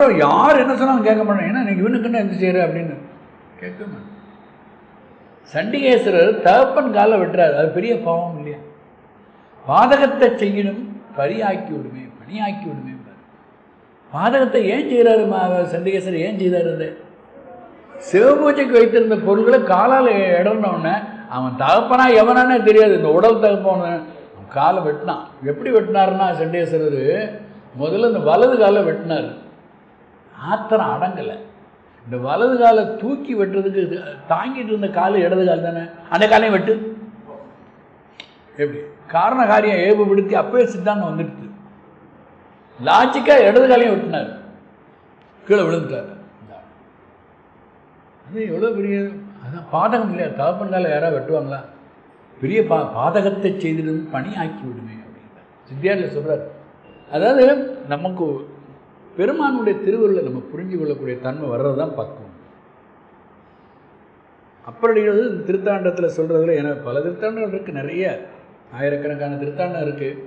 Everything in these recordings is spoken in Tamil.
யார் என்ன சொன்னாலும் கேட்க மாட்டேன். ஏன்னா எனக்கு இவனுக்குன்னு எந்த செய்யற? அப்படின்னு. கேட்க மாட்டேன். சண்டிகேஸ்வரர் தகப்பன் காலை வெட்டுறாரு. அது பெரிய பாவம் இல்லையா? பாதகத்தை செய்யணும் பரியாக்கி விடுமே பணியாக்கி விடுமே. பாதகத்தை ஏன் செய்கிறாரு சண்டிகேஸ்வரர் ஏன் செய்தார் அது? சிவபூஜைக்கு வைத்திருந்த பொருள்களை காலால் இடர்ன உடனே அவன் தகப்பனா எவனானே தெரியாது. இந்த உடல் தகப்பன அவன் காலை வெட்டினான். எப்படி வெட்டினாருன்னா சண்டேஸ்வரர் முதல்ல இந்த வலது காலை வெட்டினார். ஆத்திரம் அடங்கலை. இந்த வலது காலை தூக்கி வெட்டுறதுக்கு இது தாங்கிட்டு இருந்த கால் இடது கால் தானே? அந்த காலையும் வெட்டு. எப்படி? காரண காரியம் ஏவுபடுத்தி அப்பவே சித்தாந்தம் வந்துடுது லாஜிக்காக இடது காலையும் வெட்டினார். கீழே விழுந்துட்டார். அது எவ்வளோ பெரிய அதான் பாதகம் இல்லையா? தகப்பன்கால யாராவது வெட்டுவாங்களா? பெரிய பா பாதகத்தை செய்திருந்து பணி ஆக்கி விடுமே அப்படின்றார். சித்தியாரில் சொல்கிறார் அதாவது நமக்கு பெருமானுடைய திருவருளை நம்ம புரிஞ்சு கொள்ளக்கூடிய தன்மை வர்றது தான் பக்குவம் அப்படிங்கிறது இந்த திருத்தாண்டத்தில் சொல்கிறதுல ஏன்னா பல திருத்தாண்டங்கள் இருக்குது நிறைய ஆயிரக்கணக்கான திருத்தாண்டம் இருக்குது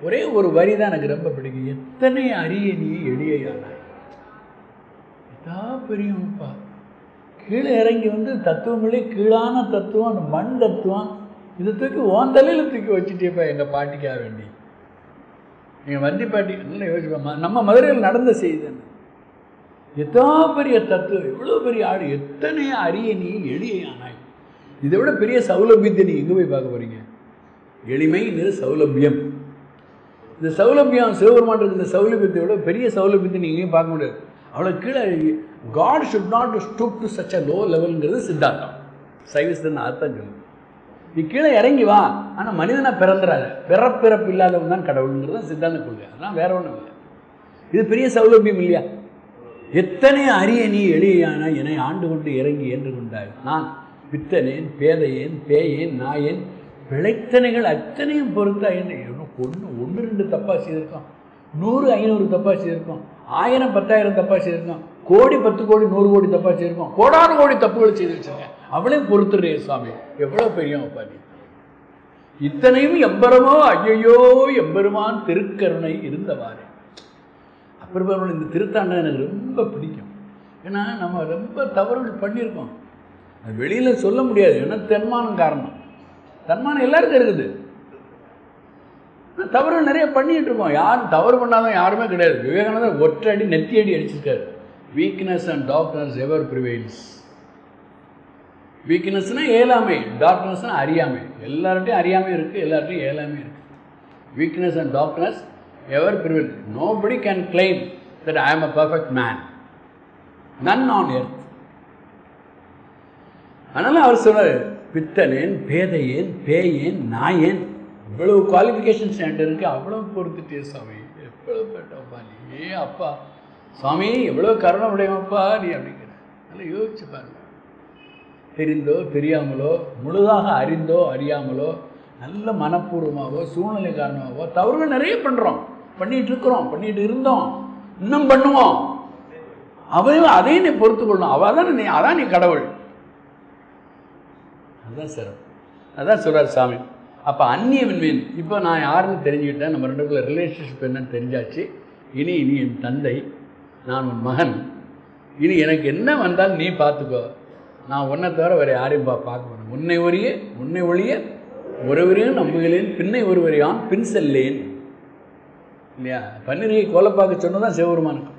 ஒரே ஒரு வரி தான் எனக்கு ரொம்ப பிடிக்கும். எத்தனை அரிய நீ எளியானாய் இதா பெரியவப்பா கீழே இறங்கி வந்து தத்துவங்களே கீழான தத்துவம் அந்த மண் தத்துவம் இதை தூக்கி ஓந்தலையில் தூக்கி வச்சுட்டேப்பா எங்கள் பாட்டிக்காக வேண்டி. எங்கள் வண்டி பாட்டி நல்லா யோசிப்பா? நம்ம மதுரையில் நடந்த செய்தி எத்தனை பெரிய தத்துவம் எவ்வளோ பெரிய ஆடு எத்தனை அரிய நீ எளிய ஆனாய்? இதை விட பெரிய சௌலபியத்தை நீ எங்கே போய் பார்க்க போகிறீங்க எளிமைங்கிறது சௌலபியம். இந்த சௌலபியம் சிவபெருமான் இந்த சௌலபியத்தை விட பெரிய சௌலபியத்தை நீ எங்கேயும் பார்க்க முடியாது. அவ்வளோ கீழே God should not stoop to such a low லெவலுங்கிறது சித்தாந்தம். சைவஸ்தன் அர்த்தம் சொல்லுது. நீ கீழே இறங்கி வா. ஆனால் மனிதனாக பிறந்துறாரு பிறப்பிறப்பு இல்லாதவன் தான் கடவுளுங்கிறது தான் சித்தாந்த கொள்கை. அதெல்லாம் வேற ஒன்றும் இல்லை. இது பெரிய சௌலபியம் இல்லையா? எத்தனை அரிய நீ எளியான என்னை ஆண்டு கொண்டு இறங்கி என்று கொண்டாய்? நான் பித்தனேன் பேதையேன் பேயேன் நாயேன் பிழைத்தனைகள் அத்தனையும் பொறுத்தா என்ன ஒன்று ஒன்று ரெண்டு தப்பாக செய்திருக்கோம் நூறு ஐநூறு தப்பாக செய்திருக்கோம் ஆயிரம் பத்தாயிரம் தப்பாக செய்திருக்கோம் கோடி பத்து கோடி நூறு கோடி தப்பாக செய்திருக்கோம் கோடானு கோடி தப்புகளை செய்து வச்சிருக்கேன் அவளையும் பொறுத்துடுறே சுவாமி எவ்வளோ பெரியவப்பா நீ. இத்தனையும் எம்பரமோ ஐயையோ எம்பெருமான் திருக்கருணை இருந்தவாறு. அப்பெருமான இந்த திருத்தாண்டம் எனக்கு ரொம்ப பிடிக்கும். ஏன்னா நம்ம ரொம்ப தவறுகள் பண்ணியிருக்கோம். அது வெளியில் சொல்ல முடியாது. ஏன்னா தன்மானம் காரணம். தன்மானம் எல்லாருக்கும் இருக்குது. தவறு நிறைய பண்ணிட்டு இருக்கோம். யாரும் தவறு பண்ணாலும் யாருமே கிடையாது. விவேகானந்தர் ஒற்றை அடி நெத்தி அடி அடிச்சிருக்காரு. Weakness and doctors ever prevails வீக்னஸ்னால் ஏழாமை டார்க்னஸ்னால் அறியாமை. எல்லார்ட்டையும் அறியாமை இருக்குது எல்லார்ட்டையும் ஏழாமை இருக்குது weakness and darkness ever prevail nobody can claim that I am a perfect man none on earth அதனால் அவர் சொன்னார் பித்தனேன் பேதையேன் பேயேன் நாயேன் இவ்வளவு குவாலிஃபிகேஷன் ஸ்டாண்டர்ட் இருக்குது அவ்வளோ பொறுத்துட்டே சாமி. எவ்வளோ பெட்டப்பா நீ? அப்பா. சுவாமி எவ்வளோ கருணை உடையவப்பா நீ அப்படிங்கிற. நல்லா யோசிச்சு பாருங்க. தெரிந்தோ தெரியாமலோ முழுதாக அறிந்தோ அறியாமலோ நல்ல மனப்பூர்வமாகவோ சூழ்நிலை காரணமாகவோ தவறுகள் நிறைய பண்ணுறோம் பண்ணிகிட்டு இருக்கிறோம் பண்ணிகிட்டு இருந்தோம். இன்னும் பண்ணுவோம். அவையும் அதையும் நீ பொறுத்து கொள்ளணும். அவள் தான் நீ அதான் நீ கடவுள். அதுதான் சார் அதான் சொல்கிறார் சாமி. அப்போ அந்நியவன் மீன். இப்போ நான் யாருன்னு தெரிஞ்சுக்கிட்டேன். நம்ம ரெண்டுக்குள்ள ரிலேஷன்ஷிப் என்னன்னு தெரிஞ்சாச்சு. இனி இனி என் தந்தை நான் உன் மகன். இனி எனக்கு என்ன வந்தாலும் நீ பார்த்துக்கோ நான் உன்னை தவிர வேறு யாரையும் பா பார்க்க மாட்டேன். உன்னை ஒழிய உன்னை ஒழிய ஒருவரையும் நம்புகிறேன். பின்னை ஒருவரையான் பின் செல்லேன். இல்லையா? பன்னிரியை கோலப்பாக்க சொன்னதான் சிவபெருமானுக்கு.